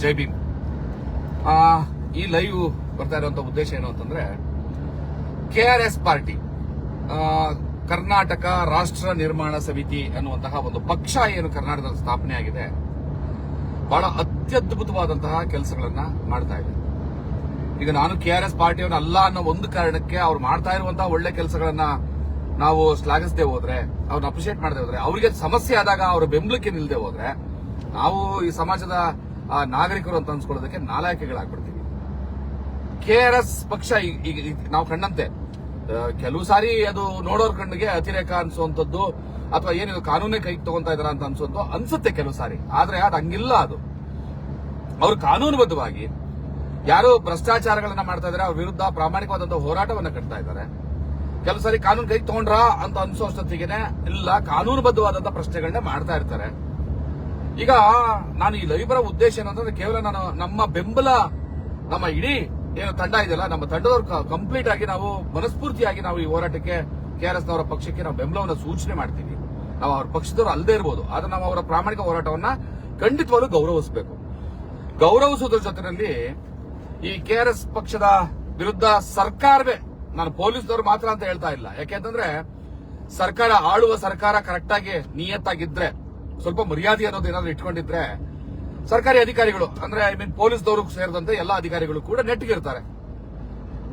ಜೈ ಭೀಮ್. ಈ ಲೈವ್ ಬರ್ತಾ ಇರುವಂತ ಉದ್ದೇಶ ಏನು ಅಂತಂದ್ರೆ K R S party Karnataka Rashtra Nirmana Samiti ಅನ್ನುವಂತಹ ಒಂದು ಪಕ್ಷ ಏನು ಕರ್ನಾಟಕದಲ್ಲಿ ಸ್ಥಾಪನೆ ಆಗಿದೆ, ಬಹಳ ಅತ್ಯದ್ಭುತವಾದಂತಹ ಕೆಲಸಗಳನ್ನ ಮಾಡ್ತಾ ಇದೆ. ಈಗ ನಾನು ಕೆ ಆರ್ ಎಸ್ ಪಾರ್ಟಿಯವನ್ನ ಅಲ್ಲ ಅನ್ನೋ ಒಂದು ಕಾರಣಕ್ಕೆ ಅವ್ರು ಮಾಡ್ತಾ ಇರುವಂತಹ ಒಳ್ಳೆ ಕೆಲಸಗಳನ್ನ ನಾವು ಶ್ಲಾಘಿಸದೆ ಹೋದ್ರೆ ಅವ್ರನ್ನ ಅಪ್ರಿಶಿಯೇಟ್ ಮಾಡದೆ ಹೋದ್ರೆ, ಅವರಿಗೆ ಸಮಸ್ಯೆ ಆದಾಗ ಅವರ ಬೆಂಬಲಕ್ಕೆ ನಿಲ್ಲದೆ ಹೋದ್ರೆ, ನಾವು ಈ ಸಮಾಜದ ಆ, ನಾಗರಿಕರು ಅಂತ ಅನ್ಸ್ಕೊಳ್ಳೋದಕ್ಕೆ ನಾಲಾಯಕೆಗಳಾಗ್ಬಿಡ್ತೀವಿ. ಕೆ ಆರ್ ಎಸ್ ಪಕ್ಷ ಈಗ ನಾವು ಕಂಡಂತೆ. ಕೆಲವು ಸಾರಿ ಅದು ನೋಡೋರ್ ಕಣ್ಣಿಗೆ ಅತಿರೇಕ ಅನ್ಸುವಂಥದ್ದು ಅಥವಾ ಏನಿದು ಕಾನೂನೇ ಕೈಗೆ ತಗೊಂತಾ ಇದಾರ ಅಂತ ಅನ್ಸುವಂತ ಅನ್ಸುತ್ತೆ ಕೆಲವು ಸಾರಿ. ಆದ್ರೆ ಅದು ಹಂಗಿಲ್ಲ ಅದು. ಅವರು ಕಾನೂನುಬದ್ಧವಾಗಿ ಯಾರು ಭ್ರಷ್ಟಾಚಾರಗಳನ್ನ ಮಾಡ್ತಾ ಇದಾರೆ ಅವ್ರ ವಿರುದ್ಧ ಪ್ರಾಮಾಣಿಕವಾದಂತಹ ಹೋರಾಟವನ್ನ ಕಟ್ತಾ ಇದ್ದಾರೆ. ಕೆಲವು ಸಾರಿ ಕಾನೂನು ಕೈ ತಗೊಂಡ್ರ ಅಂತ ಅನ್ಸೋಷ್ಟೊತ್ತಿಗೆನೆ ಇಲ್ಲ ಕಾನೂನುಬದ್ಧವಾದಂತಹ ಪ್ರಶ್ನೆಗಳನ್ನ ಮಾಡ್ತಾ ಇರ್ತಾರೆ. ಈಗ ನಾನು ಈ ಲೈವ್ ಉದ್ದೇಶ ಏನಂತಂದ್ರೆ ಕೇವಲ ನಾನು ನಮ್ಮ ಬೆಂಬಲ, ನಮ್ಮ ಇಡೀ ಏನು ತಂಡ ಇದೆಯಲ್ಲ, ನಮ್ಮ ತಂಡದವರು ಕಂಪ್ಲೀಟ್ ಆಗಿ ನಾವು ಮನಸ್ಫೂರ್ತಿಯಾಗಿ ನಾವು ಈ ಹೋರಾಟಕ್ಕೆ ಕೆ ಆರ್ ಎಸ್ ನವರ ಪಕ್ಷಕ್ಕೆ ನಾವು ಬೆಂಬಲವನ್ನು ಸೂಚನೆ ಮಾಡ್ತೀವಿ. ನಾವು ಅವ್ರ ಪಕ್ಷದವ್ರು ಅಲ್ಲದೆ ಇರ್ಬೋದು, ಆದ್ರೆ ನಾವು ಅವರ ಪ್ರಾಮಾಣಿಕ ಹೋರಾಟವನ್ನ ಖಂಡಿತವಾಗ್ಲೂ ಗೌರವಿಸಬೇಕು. ಗೌರವಿಸುವುದ್ರ ಜೊತೆಯಲ್ಲಿ ಈ ಕೆ ಆರ್ ಎಸ್ ಪಕ್ಷದ ವಿರುದ್ಧ ಸರ್ಕಾರವೇ, ನಾನು ಪೊಲೀಸ್ನವರು ಮಾತ್ರ ಅಂತ ಹೇಳ್ತಾ ಇಲ್ಲ. ಯಾಕೆಂತಂದ್ರೆ ಸರ್ಕಾರ ಆಳುವ ಸರ್ಕಾರ ಕರೆಕ್ಟ್ ಆಗಿ ನಿಯತ್ತಾಗಿದ್ರೆ ಸ್ವಲ್ಪ ಮರ್ಯಾದೆ ಅನ್ನೋದು ಏನಾದ್ರು ಇಟ್ಕೊಂಡಿದ್ರೆ ಸರ್ಕಾರಿ ಅಧಿಕಾರಿಗಳು, ಅಂದ್ರೆ ಐ ಮೀನ್ ಪೊಲೀಸ್ದವರು ಸೇರಿದಂತೆ ಎಲ್ಲಾ ಅಧಿಕಾರಿಗಳು ಕೂಡ ನೆಟ್ಟಿಗಿರ್ತಾರೆ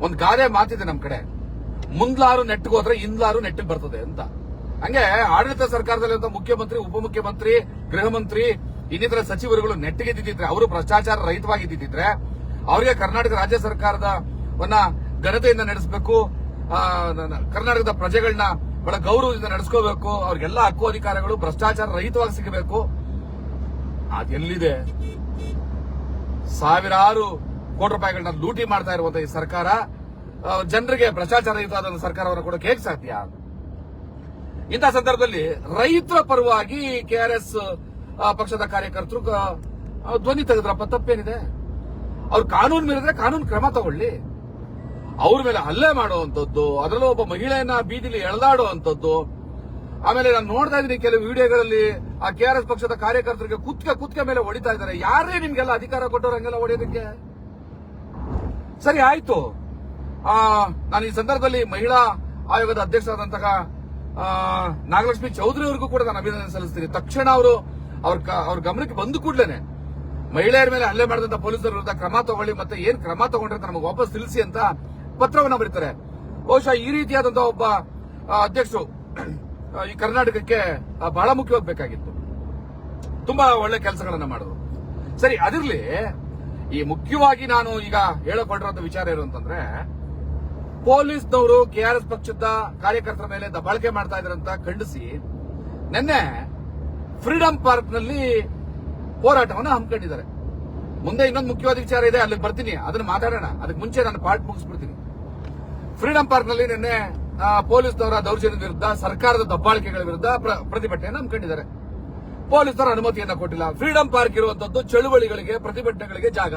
ಒಂದ್ ಗಾದೆ ಮಾತಿದೆ ನಮ್ ಕಡೆ. ಮುಂದ್ಲಾರು ನೆಟ್ಟಿಗೆ ಹೋದ್ರೆ ಹಿಂದ್ಲಾರು ನೆಟ್ಟಿಗೆ ಬರ್ತದೆ ಅಂತ. ಹಂಗೆ ಆಡಳಿತ ಸರ್ಕಾರದಲ್ಲಿರುವಂತ ಮುಖ್ಯಮಂತ್ರಿ, ಉಪಮುಖ್ಯಮಂತ್ರಿ, ಗೃಹ ಮಂತ್ರಿ, ಇನ್ನಿತರ ಸಚಿವರುಗಳು ನೆಟ್ಟಿಗೆದ್ದಿದ್ರೆ ಅವರು ಭ್ರಷ್ಟಾಚಾರ ರಹಿತವಾಗಿದ್ದಿದ್ರೆ ಅವರಿಗೆ ಕರ್ನಾಟಕ ರಾಜ್ಯ ಸರ್ಕಾರದ ಘನತೆಯಿಂದ ನಡೆಸಬೇಕು ಕರ್ನಾಟಕದ ಪ್ರಜೆಗಳನ್ನ ಬಹಳ ಗೌರವದಿಂದ ನಡೆಸ್ಕೋಬೇಕು. ಅವ್ರಿಗೆಲ್ಲ ಹಕ್ಕು ಅಧಿಕಾರಗಳು ಭ್ರಷ್ಟಾಚಾರ ರಹಿತವಾಗಿ ಸಿಗಬೇಕು. ಅದೆಲ್ಲಿದೆ ಸಾವಿರಾರು ಕೋಟಿ ರೂಪಾಯಿಗಳನ್ನ ಲೂಟಿ ಮಾಡ್ತಾ ಇರುವಂತಹ ಈ ಸರ್ಕಾರ ಜನರಿಗೆ ಭ್ರಷ್ಟಾಚಾರ ರಹಿತವಾದ ಸರ್ಕಾರವನ್ನು ಕೊಡೋಕೆ ಹೇಗೆ ಸಾಧ್ಯ? ಇಂತಹ ಸಂದರ್ಭದಲ್ಲಿ ರೈತರ ಪರವಾಗಿ ಕೆಆರ್ಎಸ್ ಪಕ್ಷದ ಕಾರ್ಯಕರ್ತರು ಧ್ವನಿ ತೆಗೆದ್ರಪ್ಪ ತಪ್ಪೇನಿದೆ? ಅವ್ರು ಕಾನೂನು ಮೀರಿದ್ರೆ ಕಾನೂನು ಕ್ರಮ ತಗೊಳ್ಳಿ. ಅವ್ರ ಮೇಲೆ ಹಲ್ಲೆ ಮಾಡುವಂತದ್ದು ಅದರಲ್ಲೂ ಒಬ್ಬ ಮಹಿಳೆಯನ್ನ ಬೀದಿಲಿ ಎಳೆದಾಡುವಂತದ್ದು ಆಮೇಲೆ ನಾನು ನೋಡ್ತಾ ಇದ್ದೀನಿ ಕೆಲವು ವಿಡಿಯೋಗಳಲ್ಲಿ ಆ ಕೆಆರ್ಎಸ್ ಪಕ್ಷದ ಕಾರ್ಯಕರ್ತರಿಗೆ ಕುತ್ಕ ಕುತ್ಕ ಮೇಲೆ ಹೊಡಿತಾ ಇದ್ದಾರೆ. ಯಾರೇ ನಿಮ್ಗೆಲ್ಲ ಅಧಿಕಾರ ಕೊಟ್ಟವ್ರು ಹಂಗೆಲ್ಲ ಹೊಡೆಯೋದಕ್ಕೆ? ಸರಿ, ಆಯ್ತು. ನಾನು ಈ ಸಂದರ್ಭದಲ್ಲಿ ಮಹಿಳಾ ಆಯೋಗದ ಅಧ್ಯಕ್ಷರಾದಂತಹ ನಾಗಲಕ್ಷ್ಮಿ ಚೌಧರಿ ಅವರಿಗೂ ಕೂಡ ನಾನು ಅಭಿನಂದನೆ ಸಲ್ಲಿಸ್ತೀನಿ. ತಕ್ಷಣ ಅವರು ಅವ್ರ ಕ- ಅವ್ರ ಗಮನಕ್ಕೆ ಬಂದು ಕೂಡಲೇ ಮಹಿಳೆಯರ ಮೇಲೆ ಹಲ್ಲೆ ಮಾಡಿದಂತ ಪೊಲೀಸರ ವಿರುದ್ಧ ಕ್ರಮ ತಗೊಳ್ಳಿ ಮತ್ತೆ ಏನ್ ಕ್ರಮ ತಗೊಂಡ್ರೆ ನಮಗೆ ವಾಪಸ್ ತಿಳಿಸಿ ಅಂತ ಪತ್ರವನ್ನ ಬರೀತಾರೆ. ಬಹುಶಃ ಈ ರೀತಿಯಾದಂತಹ ಒಬ್ಬ ಅಧ್ಯಕ್ಷರು ಈ ಕರ್ನಾಟಕಕ್ಕೆ ಬಹಳ ಮುಖ್ಯವಾಗಬೇಕಾಗಿತ್ತು ತುಂಬಾ ಒಳ್ಳೆ ಕೆಲಸಗಳನ್ನ ಮಾಡಿದ್ರು. ಸರಿ, ಅದಿರ್ಲಿ, ಈ ಮುಖ್ಯವಾಗಿ ನಾನು ಈಗ ಹೇಳಕೊಂಡಿರುವಂತ ವಿಚಾರ ಏನು ಅಂತಂದ್ರೆ, ಪೊಲೀಸ್ನವರು ಕೆಆರ್ಎಸ್ ಪಕ್ಷದ ಕಾರ್ಯಕರ್ತರ ಮೇಲೆ ದಬ್ಬಾಳಿಕೆ ಮಾಡ್ತಾ ಇದ್ರಂತ ಖಂಡಿಸಿ, ನಿನ್ನೆ ಫ್ರೀಡಂ ಪಾರ್ಕ್ನಲ್ಲಿ ಹೋರಾಟವನ್ನು ಹಮ್ಮಿಕೊಂಡಿದ್ದಾರೆ. ಮುಂದೆ ಇನ್ನೊಂದು ಮುಖ್ಯವಾದ ವಿಚಾರ ಇದೆ, ಅಲ್ಲಿಗೆ ಬರ್ತೀನಿ, ಅದನ್ನ ಮಾತಾಡೋಣ, ಅದಕ್ಕೆ ಮುಂಚೆ ನಾನು ಪಾರ್ಟ್ ಮುಗಿಸ್ಬಿಡ್ತೀನಿ. ಫ್ರೀಡಂ ಪಾರ್ಕ್ನಲ್ಲಿ ನಿನ್ನೆ ಪೊಲೀಸ್ನವರ ದೌರ್ಜನ್ಯದ ವಿರುದ್ಧ ಸರ್ಕಾರದ ದಬ್ಬಾಳಿಕೆಗಳ ವಿರುದ್ಧ ಪ್ರ- ಪ್ರತಿಭಟನೆಯನ್ನು ಹಮ್ಮಿಕೊಂಡಿದ್ದಾರೆ. ಪೊಲೀಸರ ಅನುಮತಿಯನ್ನ ಕೊಟ್ಟಿಲ್ಲ. ಫ್ರೀಡಂ ಪಾರ್ಕ್ ಇರುವಂತದ್ದು ಚಳುವಳಿಗಳಿಗೆ, ಪ್ರತಿಭಟನೆಗಳಿಗೆ ಜಾಗ.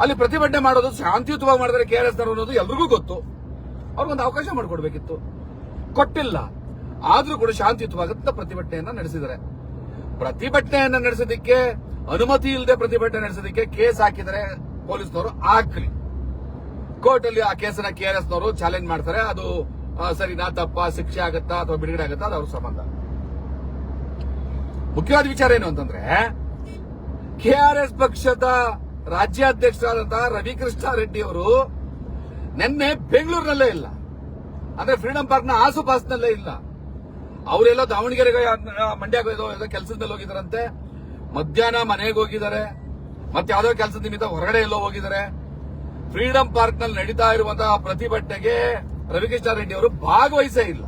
ಅಲ್ಲಿ ಪ್ರತಿಭಟನೆ ಮಾಡೋದು ಶಾಂತಿಯುತವಾಗಿ ಮಾಡಿದ್ರೆ ಕೆಆರ್ಎಸ್ ಅನ್ನೋದು ಎಲ್ರಿಗೂ ಗೊತ್ತು. ಅವ್ರಿಗೊಂದು ಅವಕಾಶ ಮಾಡಿಕೊಡ್ಬೇಕಿತ್ತು. ಕೊಟ್ಟಿಲ್ಲ. ಆದ್ರೂ ಕೂಡ ಶಾಂತಿಯುತವಾದಂತ ಪ್ರತಿಭಟನೆಯನ್ನ ನಡೆಸಿದ್ದಾರೆ. ಪ್ರತಿಭಟನೆಯನ್ನ ನಡೆಸೋದಕ್ಕೆ, ಅನುಮತಿ ಇಲ್ಲದೆ ಪ್ರತಿಭಟನೆ ನಡೆಸೋದಕ್ಕೆ ಕೇಸ್ ಹಾಕಿದರೆ ಪೊಲೀಸ್ನವರು ಹಾಕ್ಲಿ ಕೋರ್ಟ್ ಅಲ್ಲಿ ಆ ಕೇಸನ್ನ ಕೆಆರ್ಎಸ್ ನವರು ಚಾಲೆಂಜ್ ಮಾಡ್ತಾರೆ. ಅದು ಸರಿನಾ ತಪ್ಪ, ಶಿಕ್ಷೆ ಆಗತ್ತಾ ಅಥವಾ ಬಿಡುಗಡೆ ಆಗತ್ತಾ ಅದು ಅವ್ರ ಸಂಬಂಧ. ಮುಖ್ಯವಾದ ವಿಚಾರ ಏನು ಅಂತಂದ್ರೆ ಕೆಆರ್ಎಸ್ ಪಕ್ಷದ ರಾಜ್ಯಾಧ್ಯಕ್ಷರಾದಂತಹ ರವಿಕೃಷ್ಣ ರೆಡ್ಡಿ ಅವರು ನಿನ್ನೆ ಬೆಂಗಳೂರಿನಲ್ಲೇ ಇಲ್ಲ. ಅಂದ್ರೆ ಫ್ರೀಡಂ ಪಾರ್ಕ್ನ ಆಸುಪಾಸಿನಲ್ಲೇ ಇಲ್ಲ. ಅವರೆಲ್ಲ ದಾವಣಗೆರೆಗೆ ಮಂಡ್ಯ ಏನೋ ಕೆಲಸದ ಮೇಲೆ ಹೋಗಿದಾರಂತೆ. ಮಧ್ಯಾಹ್ನ ಮನೆಗೆ ಹೋಗಿದ್ದಾರೆ. ಮತ್ತೆ ಯಾವ್ದೋ ಕೆಲಸದ ನಿಮಿತ್ತ ಹೊರಗಡೆ ಎಲ್ಲೋ ಹೋಗಿದ್ದಾರೆ. ಫ್ರೀಡಂ ಪಾರ್ಕ್ನಲ್ಲಿ ನಡೀತಾ ಇರುವಂತಹ ಪ್ರತಿಭಟನೆಗೆ ರವಿಕೃಷ್ಣ ರೆಡ್ಡಿ ಅವರು ಭಾಗವಹಿಸೇ ಇಲ್ಲ.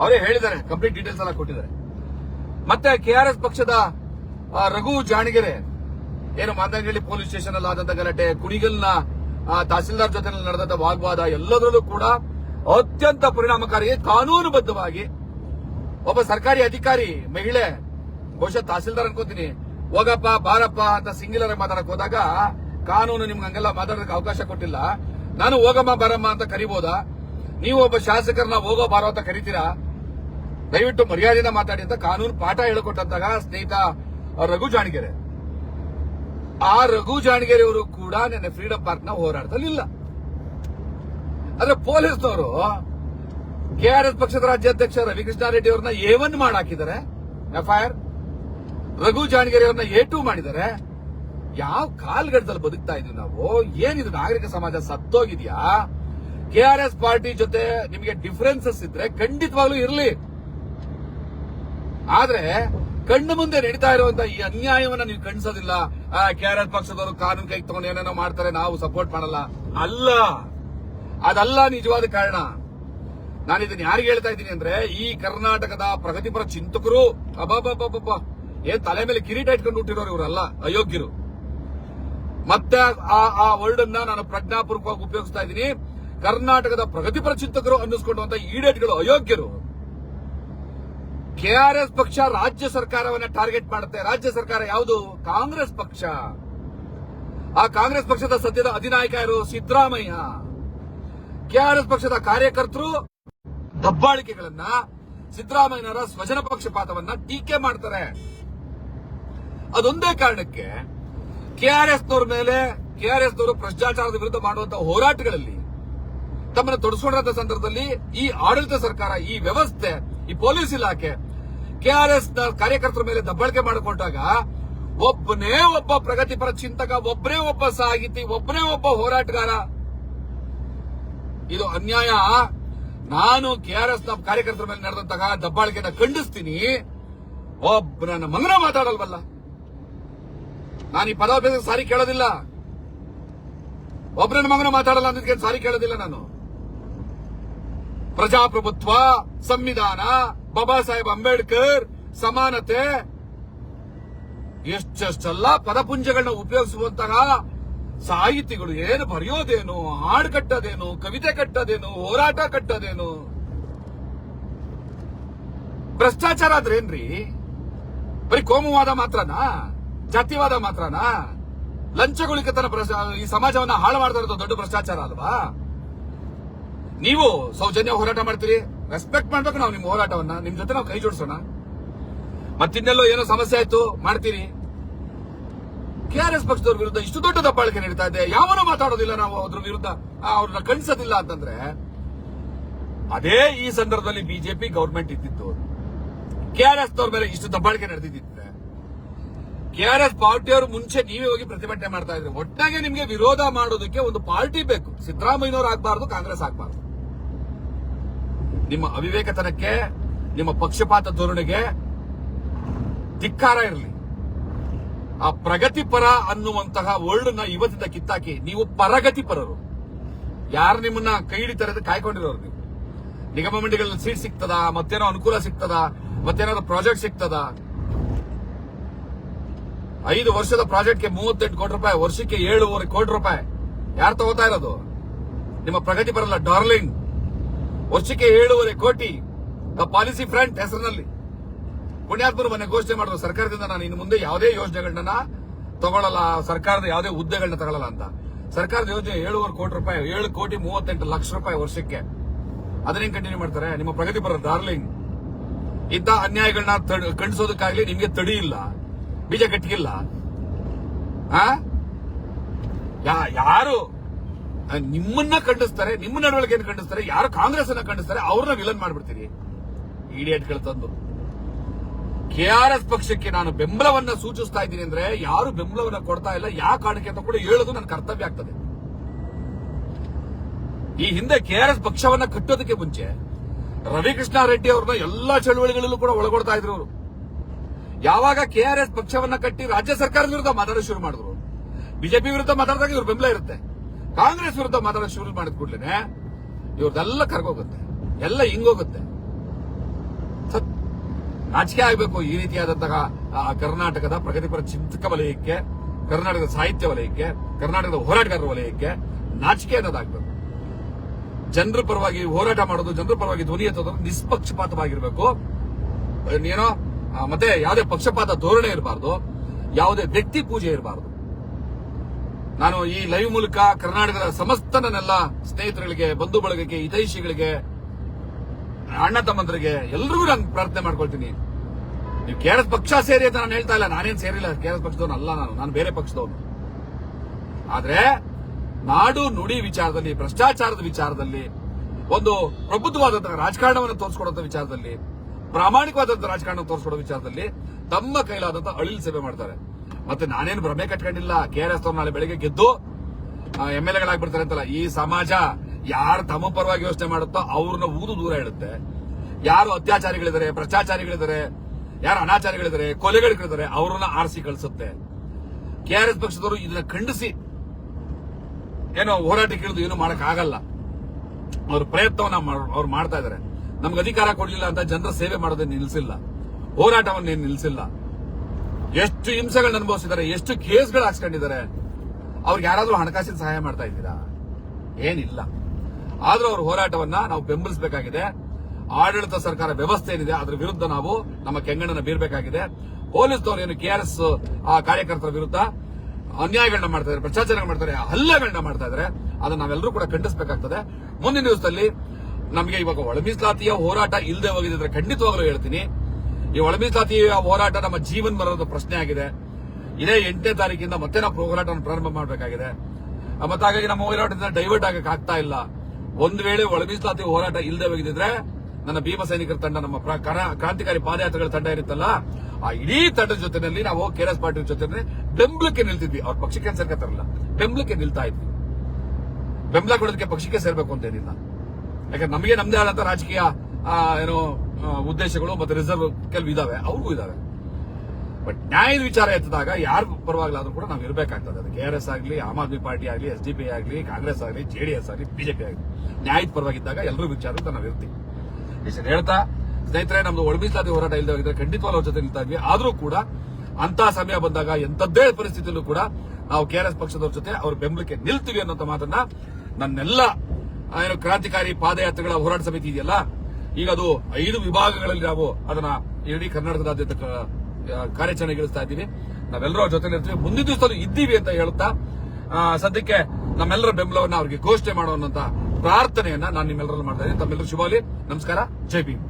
ಅವರೇ ಹೇಳಿದ್ದಾರೆ ಕಂಪ್ಲೀಟ್ ಡೀಟೇಲ್ಸ್ ಎಲ್ಲ ಕೊಟ್ಟಿದ್ದಾರೆ. ಮತ್ತೆ ಕೆಆರ್ಎಸ್ ಪಕ್ಷದ ರಘು ಜಾಣಗೆರೆ, ಏನು ಮಾದನಹಳ್ಳಿ ಪೊಲೀಸ್ ಸ್ಟೇಷನ್ ಅಲ್ಲಿ ಆದಂತ ಗಲಾಟೆ, ಕುಣಿಗಲ್ನ ತಹಸೀಲ್ದಾರ್ ಜೊತೆ ನಡೆದಂತ ವಾಗ್ವಾದ ಎಲ್ಲದರಲ್ಲೂ ಕೂಡ ಅತ್ಯಂತ ಪರಿಣಾಮಕಾರಿ, ಕಾನೂನುಬದ್ಧವಾಗಿ ಒಬ್ಬ ಸರ್ಕಾರಿ ಅಧಿಕಾರಿ, ಮಹಿಳೆ, ಬಹುಶಃ ತಹಸೀಲ್ದಾರ್ ಅನ್ಕೋತೀನಿ, ಹೋಗಪ್ಪ, ಬಾರಪ್ಪ ಅಂತ ಸಿಂಗಿಲರ್ ಮಾತಾಡಕ್ ಹೋದಾಗ ಕಾನೂನು ನಿಮ್ಗೆ ಹಂಗೆಲ್ಲ ಮಾತಾಡೋದಕ್ಕೆ ಅವಕಾಶ ಕೊಟ್ಟಿಲ್ಲ. ನಾನು ಹೋಗಮ್ಮ, ಬರಮ್ಮ ಅಂತ ಕರಿಬೋದಾ? ನೀವು ಒಬ್ಬ ಶಾಸಕರನ್ನ ಹೋಗೋ, ಬಾರೋ ಅಂತ ಕರಿತೀರಾ? ದಯವಿಟ್ಟು ಮರ್ಯಾದೆಯಿಂದ ಮಾತಾಡಿ ಅಂತ ಕಾನೂನು ಪಾಠ ಹೇಳಿಕೊಟ್ಟಂತಾಗ ಸ್ನೇಹಿತ ರಘು ಜಾಣಗೆರೆ. ಆ ರಘು ಜಾಣಗೆರೆ ಅವರು ಕೂಡ ನಿನ್ನೆ ಫ್ರೀಡಂ ಪಾರ್ಕ್ನ ಹೋರಾಟದಲ್ಲಿ ಇಲ್ಲ. ಆದ್ರೆ ಪೊಲೀಸ್ನವರು ಕೆಆರ್ಎಸ್ ಪಕ್ಷದ ರಾಜ್ಯಾಧ್ಯಕ್ಷ ರವಿಕೃಷ್ಣಾರೆಡ್ಡಿ ಅವ್ರನ್ನ ಎ ಒನ್ ಮಾಡಾಕಿದ್ದಾರೆ. ಎಫ್ಐಆರ್ ರಘು ಜಾಣಗೆರೆ ಅವ್ರನ್ನ ಎ ಟು ಮಾಡಿದ್ದಾರೆ. ಯಾವ ಕಾಲ್ಗಡದಲ್ಲಿ ಬದುಕ್ತಾ ಇದೀವಿ ನಾವು? ಏನಿದು ನಾಗರಿಕ ಸಮಾಜ ಸತ್ತೋಗಿದ್ಯಾ? ಎಸ್ ಪಾರ್ಟಿ ಜೊತೆ ನಿಮಗೆ ಡಿಫರೆನ್ಸಸ್ ಇದ್ರೆ ಖಂಡಿತವಾಗ್ಲೂ ಇರಲಿ. ಆದ್ರೆ ಕಣ್ಣು ಮುಂದೆ ನಡೀತಾ ಇರುವಂತ ಈ ಅನ್ಯಾಯವನ್ನ ನೀವು ಕಣಿಸೋದಿಲ್ಲ ಎಸ್ ಪಕ್ಷದವರು ಕಾನೂನು ಕೈಗೆ ತಗೊಂಡು ಏನೇನೋ ಮಾಡ್ತಾರೆ, ನಾವು ಸಪೋರ್ಟ್ ಮಾಡಲ್ಲ. ಅಲ್ಲ. ಅದಲ್ಲ ನಿಜವಾದ ಕಾರಣ. ನಾನು ಇದನ್ನ ಯಾರಿಗೆ ಹೇಳ್ತಾ ಇದ್ದೀನಿ ಅಂದ್ರೆ, ಈ ಕರ್ನಾಟಕದ ಪ್ರಗತಿಪರ ಚಿಂತಕರು, ಅಬ್ಬಬ್ಬಬ್ಬಬ್ಬ, ಏನ್ ತಲೆ ಮೇಲೆ ಕಿರೀಟ ಇಟ್ಕೊಂಡು ಹುಟ್ಟಿರೋರು ಇವರಲ್ಲ, ಅಯೋಗ್ಯರು. ಮತ್ತೆ ಆ ಆ ವರ್ಡ್ ಅನ್ನ ನಾನು ಪ್ರಜ್ಞಾಪೂರ್ವಕವಾಗಿ ಉಪಯೋಗಿಸ್ತಾ ಇದ್ದೀನಿ. ಕರ್ನಾಟಕದ ಪ್ರಗತಿಪರ ಚಿಂತಕರು ಅನ್ನಿಸ್ಕೊಂಡಂತ ಈಡೇಟ್ಗಳು ಅಯೋಗ್ಯರು. ಕೆಆರ್ಎಸ್ ಪಕ್ಷ ರಾಜ್ಯ ಸರ್ಕಾರವನ್ನ ಟಾರ್ಗೆಟ್ ಮಾಡುತ್ತೆ. ರಾಜ್ಯ ಸರ್ಕಾರ ಯಾವುದು? ಕಾಂಗ್ರೆಸ್ ಪಕ್ಷ. ಆ ಕಾಂಗ್ರೆಸ್ ಪಕ್ಷದ ಸದ್ಯದ ಅಧಿನಾಯಕ ಯಾರು? ಸಿದ್ದರಾಮಯ್ಯ. ಕೆಆರ್ಎಸ್ ಪಕ್ಷದ ಕಾರ್ಯಕರ್ತರು ದಬ್ಬಾಳಿಕೆಗಳನ್ನ ಸಿದ್ದರಾಮಯ್ಯನವರ ಸ್ವಜನ ಪಕ್ಷಪಾತವನ್ನ ಟೀಕೆ ಮಾಡ್ತಾರೆ. ಅದೊಂದೇ ಕಾರಣಕ್ಕೆ ಕೆಆರ್ಎಸ್ ನವರ ಮೇಲೆ, ಕೆಆರ್ಎಸ್ ನವರು ಭ್ರಷ್ಟಾಚಾರದ ವಿರುದ್ಧ ಮಾಡುವಂತಹ ಹೋರಾಟಗಳಲ್ಲಿ ತಮ್ಮನ್ನು ತೊಡಸ್ಕೊಂಡಿರೋ ಸಂದರ್ಭದಲ್ಲಿ ಈ ಆಡಳಿತ ಸರ್ಕಾರ, ಈ ವ್ಯವಸ್ಥೆ, ಈ ಪೊಲೀಸ್ ಇಲಾಖೆ ಕೆಆರ್ಎಸ್ನ ಕಾರ್ಯಕರ್ತರ ಮೇಲೆ ದಬ್ಬಳಿಕೆ ಮಾಡಿಕೊಂಡಾಗ ಒಬ್ಬನೇ ಒಬ್ಬ ಪ್ರಗತಿಪರ ಚಿಂತಕ ಒಬ್ಬನೇ ಒಬ್ಬ ಸಾಹಿತಿ ಒಬ್ಬನೇ ಒಬ್ಬ ಹೋರಾಟಗಾರ. ಇದು ಅನ್ಯಾಯ. ನಾನು ಕೆಆರ್ಎಸ್ನ ಕಾರ್ಯಕರ್ತರ ಮೇಲೆ ನಡೆದಂತಹ ದಬ್ಬಾಳಿಕೆಯನ್ನು ಖಂಡಿಸ್ತೀನಿ. ಒಬ್ಬ ನನ್ನ ಮಗನ ಮಾತಾಡಲ್ವಲ್ಲ. ನಾನು ಈ ಪದಾಭ್ಯಾಸ ಸಾರಿ ಕೇಳೋದಿಲ್ಲ. ಒಬ್ಬರನ್ನ ಮಗನ ಮಾತಾಡಲ್ಲ ಅನ್ನೋದಕ್ಕೆ ಸಾರಿ ಕೇಳೋದಿಲ್ಲ ನಾನು. ಪ್ರಜಾಪ್ರಭುತ್ವ, ಸಂವಿಧಾನ, ಬಾಬಾ ಸಾಹೇಬ್ ಅಂಬೇಡ್ಕರ್, ಸಮಾನತೆ, ಎಷ್ಟೆಷ್ಟೆಲ್ಲ ಪದಪುಂಜಗಳನ್ನ ಉಪಯೋಗಿಸುವಂತಹ ಸಾಹಿತಿಗಳು ಏನು ಬರೆಯೋದೇನು, ಹಾಡು ಕಟ್ಟೋದೇನು, ಕವಿತೆ ಕಟ್ಟೋದೇನು, ಹೋರಾಟ ಕಟ್ಟೋದೇನು. ಭ್ರಷ್ಟಾಚಾರ ಆದ್ರೇನ್ರಿ ಬರೀ ಕೋಮುವಾದ ಮಾತ್ರನಾ? ಜಾತಿವಾದ ಮಾತ್ರನಾ? ಲಂಚಗುಳಿಕತನ ಈ ಸಮಾಜವನ್ನ ಹಾಳು ಮಾಡ್ತಾ ದೊಡ್ಡ ಭ್ರಷ್ಟಾಚಾರ ಅಲ್ವಾ? ನೀವು ಸೌಜನ್ಯ ಹೋರಾಟ ಮಾಡ್ತೀರಿ. ರೆಸ್ಪೆಕ್ಟ್ ಮಾಡ್ಬೇಕು ನಾವು ನಿಮ್ಮ ಹೋರಾಟವನ್ನ. ನಿಮ್ ಜೊತೆ ನಾವು ಕೈ ಜೋಡಿಸೋಣ. ಮತ್ತಿನ್ನೆಲ್ಲೋ ಏನೋ ಸಮಸ್ಯೆ ಆಯ್ತು, ಮಾಡ್ತೀರಿ. ಕೆಆರ್ಎಸ್ ಪಕ್ಷದವ್ರ ವಿರುದ್ಧ ಇಷ್ಟು ದೊಡ್ಡ ದಬ್ಬಾಳಿಕೆ ನಡೀತಾ ಇದೆ. ಯಾವನೂ ಮಾತಾಡೋದಿಲ್ಲ ನಾವು ಅದ್ರ ವಿರುದ್ಧ. ಅವ್ರನ್ನ ಕಳಿಸೋದಿಲ್ಲ ಅಂತಂದ್ರೆ, ಅದೇ ಈ ಸಂದರ್ಭದಲ್ಲಿ ಬಿಜೆಪಿ ಗೌರ್ಮೆಂಟ್ ಇದ್ದಿತ್ತು. ಕೆಆರ್ಎಸ್ ಮೇಲೆ ಇಷ್ಟು ದಬ್ಬಾಳಿಕೆ ನಡೆದಿದ್ದಿದ್ರೆ ಪಾರ್ಟಿ ಅವರು ಮುಂಚೆ ನೀವೇ ಹೋಗಿ ಪ್ರತಿಭಟನೆ ಮಾಡ್ತಾ ಇದ್ರಿ. ಒಟ್ಟಾಗೆ ನಿಮ್ಗೆ ವಿರೋಧ ಮಾಡೋದಕ್ಕೆ ಒಂದು ಪಾರ್ಟಿ ಬೇಕು. ಸಿದ್ದರಾಮಯ್ಯನವ್ರು ಆಗ್ಬಾರ್ದು, ಕಾಂಗ್ರೆಸ್ ಆಗ್ಬಾರ್ದು. ನಿಮ್ಮ ಅವಿವೇಕತನಕ್ಕೆ, ನಿಮ್ಮ ಪಕ್ಷಪಾತ ಧೋರಣೆಗೆ ಧಿಕ್ಕಾರ ಇರಲಿ. ಆ ಪ್ರಗತಿಪರ ಅನ್ನುವಂತಹ ವರ್ಲ್ಡ್ನ ಇವತ್ತಿಂದ ಕಿತ್ತಾಕಿ ನೀವು ಪರಗತಿಪರರು. ಯಾರು ನಿಮ್ಮನ್ನ ಕೈ ಹಿಡಿತಾರೆ ಕಾಯ್ಕೊಂಡಿರೋರು ನೀವು? ನಿಗಮ ಮಂಡಿಗಳಲ್ಲಿ ಸೀಟ್ ಸಿಗ್ತದ? ಮತ್ತೇನೋ ಅನುಕೂಲ ಸಿಗ್ತದ? ಮತ್ತೇನಾದ್ರೂ ಪ್ರಾಜೆಕ್ಟ್ ಸಿಗ್ತದ? ಐದು ವರ್ಷದ ಪ್ರಾಜೆಕ್ಟ್ಗೆ ಮೂವತ್ತೆಂಟು ಕೋಟಿ ರೂಪಾಯಿ, ವರ್ಷಕ್ಕೆ ಏಳುವರೆ ಕೋಟಿ ರೂಪಾಯಿ. ಯಾರು ತಗೋತಾ ಇರೋದು? ನಿಮ್ಮ ಪ್ರಗತಿ ಬರಲ್ಲ, ಡಾರ್ಲಿಂಗ್. ವರ್ಷಕ್ಕೆ ಏಳುವರೆ ಕೋಟಿ. ದ ಪಾಲಿಸಿ ಫ್ರಂಟ್ ಹೆಸರಿನಲ್ಲಿ. ಪುಣ್ಯಾತ್ಮರು ಮನೆ ಘೋಷಣೆ ಮಾಡಿದ್ರು, ಸರ್ಕಾರದಿಂದ ನಾನು ಇನ್ನು ಮುಂದೆ ಯಾವುದೇ ಯೋಜನೆಗಳನ್ನ ತಗೊಳ್ಳಲ್ಲ, ಸರ್ಕಾರದ ಯಾವುದೇ ಹುದ್ದೆಗಳನ್ನ ತಗೊಳ್ಳಲ್ಲ ಅಂತ. ಸರ್ಕಾರದ ಯೋಜನೆ ಏಳುವರೆ ಕೋಟಿ ರೂಪಾಯಿ, ಏಳು ಕೋಟಿ ಮೂವತ್ತೆಂಟು ಲಕ್ಷ ರೂಪಾಯಿ ವರ್ಷಕ್ಕೆ. ಅದನ್ನೇ ಕಂಟಿನ್ಯೂ ಮಾಡ್ತಾರೆ? ನಿಮ್ಮ ಪ್ರಗತಿ ಬರೋ ಡಾರ್ಲಿಂಗ್. ಇಂಥ ಅನ್ಯಾಯಗಳನ್ನ ಖಂಡಿಸೋದಕ್ಕಾಗ್ಲಿ ನಿಮಗೆ ತಡಿ ಇಲ್ಲ. ಬೀಜ ಕಟ್ಟಿಗಿಲ್ಲ ಆ? ಯಾರು? ನಿಮ್ಮನ್ನ ಖಂಡಿಸ್ತಾರೆ, ನಿಮ್ಮ ನಡವಳಿಕೆಯನ್ನು ಖಂಡಿಸ್ತಾರೆ, ಯಾರು ಕಾಂಗ್ರೆಸ್ ಅನ್ನ ಖಂಡಿಸ್ತಾರೆ, ಅವ್ರನ್ನ ವಿಲನ್ ಮಾಡ್ಬಿಡ್ತೀರಿ. ಇಡಿಯಟ್ಗಳು ತಂದು. ಎಸ್ ಪಕ್ಷಕ್ಕೆ ನಾನು ಬೆಂಬಲವನ್ನ ಸೂಚಿಸ್ತಾ ಇದ್ದೀನಿ ಅಂದ್ರೆ, ಯಾರು ಬೆಂಬಲವನ್ನ ಕೊಡ್ತಾ ಇಲ್ಲ ಯಾವ ಕಾರಣಕ್ಕೆ ಅಂತ ಕೂಡ ಹೇಳೋದು ನನ್ನ ಕರ್ತವ್ಯ ಆಗ್ತದೆ. ಈ ಹಿಂದೆ ಕೆಆರ್ಎಸ್ ಪಕ್ಷವನ್ನ ಕಟ್ಟೋದಕ್ಕೆ ಮುಂಚೆ ರವಿಕೃಷ್ಣ ರೆಡ್ಡಿ ಅವ್ರನ್ನ ಎಲ್ಲಾ ಚಳುವಳಿಗಳಲ್ಲೂ ಕೂಡ ಒಳಗೊಡ್ತಾ ಇದ್ರು ಅವರು. ಯಾವಾಗ ಕೆಆರ್ಎಸ್ ಪಕ್ಷವನ್ನ ಕಟ್ಟಿ ರಾಜ್ಯ ಸರ್ಕಾರದ ವಿರುದ್ಧ ಮಾತಾಡೋದು ಶುರು ಮಾಡಿದ್ರು? ಬಿಜೆಪಿ ವಿರುದ್ಧ ಮಾತಾಡಿದಾಗ ಇವ್ರ ಬೆಂಬಲ ಇರುತ್ತೆ. ಕಾಂಗ್ರೆಸ್ ವಿರುದ್ಧ ಮಾತಾಡೋದು ಶುರು ಮಾಡಿದ ಕೂಡಲೇ ಇವ್ರದೆಲ್ಲ ಕರ್ಗೋಗುತ್ತೆ. ಎಲ್ಲ ಹಿಂಗೋಗುತ್ತೆ ನಾಚಿಕೆ ಆಗಬೇಕು ಈ ರೀತಿಯಾದಂತಹ ಕರ್ನಾಟಕದ ಪ್ರಗತಿಪರ ಚಿಂತಕ ವಲಯಕ್ಕೆ, ಕರ್ನಾಟಕದ ಸಾಹಿತ್ಯ ವಲಯಕ್ಕೆ, ಕರ್ನಾಟಕದ ಹೋರಾಟಗಾರರ ವಲಯಕ್ಕೆ ನಾಚಿಕೆ ಅನ್ನೋದಾಗಬೇಕು ಜನರ ಪರವಾಗಿ ಹೋರಾಟ ಮಾಡೋದು, ಜನರ ಪರವಾಗಿ ಧ್ವನಿ ಎತ್ತೋದು ನಿಷ್ಪಕ್ಷಪಾತವಾಗಿರಬೇಕು. ಏನೋ? ಮತ್ತೆ ಯಾವುದೇ ಪಕ್ಷಪಾತ ಧೋರಣೆ ಇರಬಾರ್ದು, ಯಾವುದೇ ವ್ಯಕ್ತಿ ಪೂಜೆ ಇರಬಾರ್ದು. ನಾನು ಈ ಲೈವ್ ಮೂಲಕ ಕರ್ನಾಟಕದ ಸಮಸ್ತ ನನ್ನೆಲ್ಲ ಸ್ನೇಹಿತರುಗಳಿಗೆ, ಬಂಧು ಬಳಗಕ್ಕೆ, ಹಿತೈಷಿಗಳಿಗೆ, ಅಣ್ಣ ತಮ್ಮಂದರಿಗೆ ಎಲ್ರಿಗೂ ನಾನು ಪ್ರಾರ್ಥನೆ ಮಾಡ್ಕೊಳ್ತೀನಿ. ನೀವು ಕೆಆರ್ಎಸ್ ಪಕ್ಷ ಸೇರಿ ಅಂತ ನಾನು ಹೇಳ್ತಾ ಇಲ್ಲ, ನಾನೇನ್ ಸೇರಿಲ್ಲ, ಕೆಆರ್ಎಸ್ ಪಕ್ಷದವನು ಅಲ್ಲ ನಾನು ನಾನು ಬೇರೆ ಪಕ್ಷದವನು. ಆದ್ರೆ ನಾಡು ನುಡಿ ವಿಚಾರದಲ್ಲಿ, ಭ್ರಷ್ಟಾಚಾರದ ವಿಚಾರದಲ್ಲಿ, ಒಂದು ಪ್ರಬುದ್ಧವಾದಂತಹ ರಾಜಕಾರಣವನ್ನು ತೋರಿಸ್ಕೊಡುವಂತ ವಿಚಾರದಲ್ಲಿ ಪ್ರಾಮಾಣಿಕವಾದಂತಹ ರಾಜಕಾರಣ ತೋರಿಸ್ಕೊಡೋ ವಿಚಾರದಲ್ಲಿ ತಮ್ಮ ಕೈಲಾದಂತ ಅಳಿಲ್ ಸೇವೆ ಮಾಡ್ತಾರೆ. ಮತ್ತೆ ನಾನೇನು ಭ್ರಮೆ ಕಟ್ಕೊಂಡಿಲ್ಲ, ಕೆ ಆರ್ ಎಸ್ ನಾಳೆ ಬೆಳಿಗ್ಗೆ ಗೆದ್ದು ಎಂ ಎಲ್ ಎಗಳಾಗ್ಬಿಡ್ತಾರೆ ಅಂತಲ್ಲ, ಈ ಸಮಾಜ ಯಾರು ತಮ್ಮ ಪರವಾಗಿ ಯೋಚನೆ ಮಾಡುತ್ತೋ ಅವ್ರನ್ನ ಊದು ದೂರ ಇಡುತ್ತೆ ಯಾರು ಅತ್ಯಾಚಾರಿಗಳಿದ್ದಾರೆ ಭ್ರಷ್ಟಾಚಾರಿಗಳಿದ್ದಾರೆ ಯಾರು ಅನಾಚಾರಿಗಳಿದ್ದಾರೆ ಕೊಲೆಗಳಿದ್ದಾರೆ ಅವ್ರನ್ನ ಆರಿಸಿ ಕಳಿಸುತ್ತೆ. ಕೆ ಆರ್ ಎಸ್ ಪಕ್ಷದವರು ಇದನ್ನ ಖಂಡಿಸಿ ಏನೋ ಹೋರಾಟಕ್ಕೆ ಇಳಿದು ಏನು ಮಾಡಕ್ಕಾಗಲ್ಲ. ಅವ್ರ ಪ್ರಯತ್ನವನ್ನ ಅವ್ರು ಮಾಡ್ತಾ ಇದಾರೆ ನಮ್ಗೆ ಅಧಿಕಾರ ಕೊಡ್ಲಿಲ್ಲ ಅಂತ ಜನರ ಸೇವೆ ಮಾಡೋದನ್ನ ನಿಲ್ಲಿಸಿಲ್ಲ ಹೋರಾಟವನ್ನೇನು ನಿಲ್ಲಿಸಿಲ್ಲ ಎಷ್ಟು ಹಿಂಸೆಗಳನ್ನ ಅನುಭವಿಸಿದ್ದಾರೆ, ಎಷ್ಟು ಕೇಸ್ಗಳು ಹಾಕ್ಸ್ಕೊಂಡಿದ್ದಾರೆ. ಅವ್ರಿಗೆ ಯಾರಾದ್ರೂ ಹಣಕಾಸಿನ ಸಹಾಯ ಮಾಡ್ತಾ ಇದ್ದೀರಾ? ಏನಿಲ್ಲ. ಆದರೂ ಅವ್ರ ಹೋರಾಟವನ್ನ ನಾವು ಬೆಂಬಲಿಸಬೇಕಾಗಿದೆ. ಆಡಳಿತ ಸರ್ಕಾರ ವ್ಯವಸ್ಥೆ ಏನಿದೆ, ಅದರ ವಿರುದ್ಧ ನಾವು ನಮ್ಮ ಕೆಂಗಣ್ಣನ ಬೀರಬೇಕಾಗಿದೆ. ಪೊಲೀಸ್ನವರು ಏನು ಕೆಆರ್ಎಸ್ ಕಾರ್ಯಕರ್ತರ ವಿರುದ್ಧ ಅನ್ಯಾಯಗಳನ್ನ ಮಾಡ್ತಾ ಇದ್ದಾರೆ ಭ್ರಷ್ಟಾಚಾರ ಮಾಡ್ತಾರೆ ಹಲ್ಲೆಗಳನ್ನ ಮಾಡ್ತಾ ಇದ್ದಾರೆ. ಅದನ್ನ ನಾವೆಲ್ಲರೂ ಕೂಡ ಖಂಡಿಸಬೇಕಾಗ್ತದೆ. ಮುಂದಿನ ದಿವಸದಲ್ಲಿ ನಮಗೆ ಇವಾಗ ಒಳ ಮೀಸಲಾತಿಯ ಹೋರಾಟ ಇಲ್ಲದೆ ಹೋಗಿದ್ರೆ ಖಂಡಿತವಾಗ್ಲೂ ಹೇಳ್ತೀನಿ. ಈ ಒಳ ಮೀಸಲಾತಿಯ ಹೋರಾಟ ನಮ್ಮ ಜೀವನ ಬರೋದ ಪ್ರಶ್ನೆ ಆಗಿದೆ. ಇದೇ ಎಂಟನೇ ತಾರೀಕಿಂದ ಮತ್ತೆ ನಾವು ಹೋರಾಟವನ್ನು ಪ್ರಾರಂಭ ಮಾಡಬೇಕಾಗಿದೆ. ಮತ್ತೆ ಹಾಗಾಗಿ ನಮ್ಮ ಹೋರಾಟದಿಂದ ಡೈವರ್ಟ್ ಆಗಕ್ಕೆ ಆಗ್ತಾ ಇಲ್ಲ. ಒಂದು ವೇಳೆ ಒಳ ಮೀಸಲಾತಿ ಹೋರಾಟ ಇಲ್ಲದೆ ಹೋಗಿದ್ರೆ ನನ್ನ ಭೀಮ ಸೈನಿಕರ ತಂಡ ನಮ್ಮ ಕ್ರಾಂತಿಕಾರಿ ಪಾದಯಾತ್ರೆಗಳ ತಂಡ ಇರುತ್ತಲ್ಲ, ಆ ಇಡೀ ತಂಡದ ಜೊತೆನಲ್ಲಿ ನಾವು ಕೆಆರ್ಎಸ್ ಪಾರ್ಟಿ ಜೊತೆ ಬೆಂಬಲಕ್ಕೆ ನಿಲ್ತಿದ್ವಿ. ಅವ್ರ ಪಕ್ಷಕ್ಕೆ ಸೇರ್ಕತ್ತಾರಲ್ಲ ಬೆಂಬಲಕ್ಕೆ ನಿಲ್ತಾ ಇದ್ವಿ. ಬೆಂಬಲ ಕೊಡೋದಕ್ಕೆ ಪಕ್ಷಕ್ಕೆ ಸೇರ್ಬೇಕು ಅಂತ ಏನಿಲ್ಲ. ಯಾಕಂದ್ರೆ ನಮಗೆ ನಮ್ದೇ ಆದಂತ ರಾಜಕೀಯ ಏನೋ ಉದ್ದೇಶಗಳು ಮತ್ತೆ ರಿಸರ್ವ್ ಕೆಲವು ಇದಾವೆ. ಅವ್ರಿಗೂ ಇದಾವೆ. ಬಟ್ ನ್ಯಾಯದ ವಿಚಾರ ಎತ್ತಿದಾಗ ಯಾರು ಪರವಾಗಿಲ್ಲಾದ್ರೂ ಕೂಡ ನಾವು ಇರಬೇಕಾಗ್ತದೆ. ಅದು ಕೆಆರ್ಎಸ್ ಆಗಲಿ, ಆಮ್ ಆದ್ಮಿ ಪಾರ್ಟಿ ಆಗಲಿ ಎಸ್ ಡಿ ಪಿ ಆಗಲಿ, ಕಾಂಗ್ರೆಸ್ ಆಗಲಿ ಜೆಡಿಎಸ್ ಆಗಲಿ ಬಿಜೆಪಿ ಆಗಲಿ. ನ್ಯಾಯದ ಪರವಾಗಿದ್ದಾಗ ಎಲ್ಲರೂ ವಿಚಾರ ನಾವು ಇರ್ತೀವಿ. ಇಷ್ಟು ಹೇಳ್ತಾ, ಸ್ನೇಹಿತರೆ, ನಮ್ದು ಒಳಮೀಸಲಾತಿ ಹೋರಾಟ ಇಲ್ಲದೆ ಹೋಗಿದ್ರೆ ಖಂಡಿತವಾಗ್ಲೂ ಅವ್ರ ಜೊತೆ ನಿಲ್ತಾ ಇದ್ವಿ. ಆದ್ರೂ ಕೂಡ ಅಂತ ಸಮಯ ಬಂದಾಗ ಎಂಥದ್ದೇ ಪರಿಸ್ಥಿತಿಯಲ್ಲೂ ಕೂಡ ನಾವು ಕೆಆರ್ಎಸ್ ಪಕ್ಷದವ್ರ ಜೊತೆ ಅವ್ರ ಬೆಂಬಲಕ್ಕೆ ನಿಲ್ತೀವಿ ಅನ್ನೋ ಮಾತನ್ನ ನನ್ನೆಲ್ಲ ಏನು ಕ್ರಾಂತಿಕಾರಿ ಪಾದಯಾತ್ರೆಗಳ ಹೋರಾಟ ಸಮಿತಿ ಇದೆಯಲ್ಲ, ಈಗ ಅದು ಐದು ವಿಭಾಗಗಳಲ್ಲಿ ನಾವು ಅದನ್ನ ಇಡೀ ಕರ್ನಾಟಕದಾದ್ಯಂತ ಕಾರ್ಯಾಚರಣೆಗಿಳಿಸ್ತಾ ಇದ್ದೀವಿ. ನಾವೆಲ್ಲರೂ ಜೊತೆ ಇರ್ತೀವಿ. ಮುಂದಿನ ದಿವಸ ಇದ್ದೀವಿ ಅಂತ ಹೇಳುತ್ತಾ ಸದ್ಯಕ್ಕೆ ನಮ್ಮೆಲ್ಲರ ಬೆಂಬಲವನ್ನು ಅವರಿಗೆ ಘೋಷಣೆ ಮಾಡುವಂತ ಪ್ರಾರ್ಥನೆಯನ್ನ ನಾನು ನಿಮ್ಮೆಲ್ಲರಲ್ಲಿ ಮಾಡ್ತಾ ಇದ್ದೀನಿ. ತಮ್ಮೆಲ್ಲರೂ ಶುಭಾಲಿ ನಮಸ್ಕಾರ. ಜೈ ಭೀಮ್.